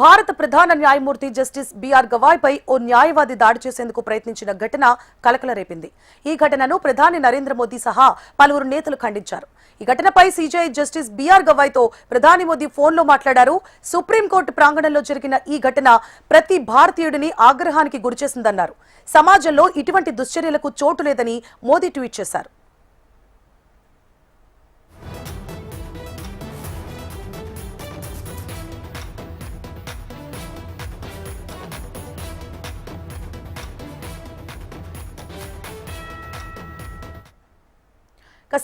భారత ప్రధాన న్యాయమూర్తి జస్టిస్ బిఆర్ గవాయ్పై ఓ న్యాయవాది దాడి చేసేందుకు ప్రయత్నించిన ఘటన కలకల రేపింది ఈ ఘటనను ప్రధాని నరేంద్ర మోదీ సహా పలువురు నేతలు ఖండించారు. ఈ ఘటనపై సీజీఐ జస్టిస్ బిఆర్ గవాయ్తో ప్రధాని మోదీ ఫోన్లో మాట్లాడారు. సుప్రీంకోర్టు ప్రాంగణంలో జరిగిన ఈ ఘటన ప్రతి భారతీయుడిని ఆగ్రహానికి గురిచేసిందన్నారు. సమాజంలో ఇటువంటి దుశ్చర్యలకు చోటు లేదని మోదీ ట్వీట్ చేశారు.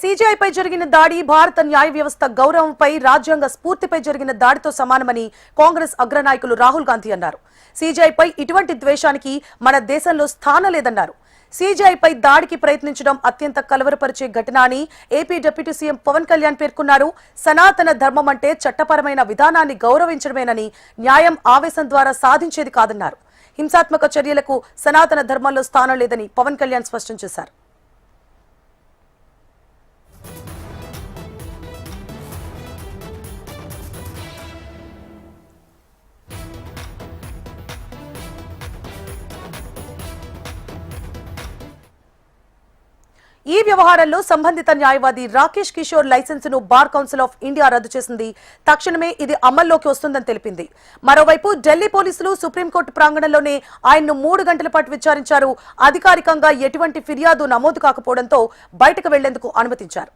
సీజీఐపై జరిగిన దాడి భారత న్యాయ వ్యవస్థ గౌరవంపై రాజ్యాంగ స్ఫూర్తిపై జరిగిన దాడితో సమానమని కాంగ్రెస్ అగ్రనాయకులు రాహుల్ గాంధీ అన్నారు. సీజీఐపై ఇటువంటి ద్వేషానికి మన దేశంలో స్థానం లేదన్నారు. సీజీఐపై దాడికి ప్రయత్నించడం అత్యంత కలవరపరిచే ఘటన అని AP deputy CM Pawan Kalyan పేర్కొన్నారు. సనాతన ధర్మం అంటే చట్టపరమైన విధానాన్ని గౌరవించడమేనని న్యాయం ఆవేశం ద్వారా సాధించేది కాదన్నారు. హింసాత్మక చర్యలకు సనాతన ధర్మంలో స్థానం లేదని పవన్ కళ్యాణ్ స్పష్టం చేశారు. ఈ వ్యవహారంలో సంబంధిత న్యాయవాది రాకేష్ కిషోర్ లైసెన్సును బార్ కౌన్సిల్ ఆఫ్ ఇండియా రద్దు చేసింది. తక్షణమే ఇది అమల్లోకి వస్తుందని తెలిపింది. మరోవైపు ఢిల్లీ పోలీసులు సుప్రీంకోర్టు ప్రాంగణంలోనే ఆయన్ను మూడు గంటల పాటు విచారించారు. అధికారికంగా ఎటువంటి ఫిర్యాదు నమోదు కాకపోవడంతో బయటకు వెళ్ళేందుకు అనుమతించారు.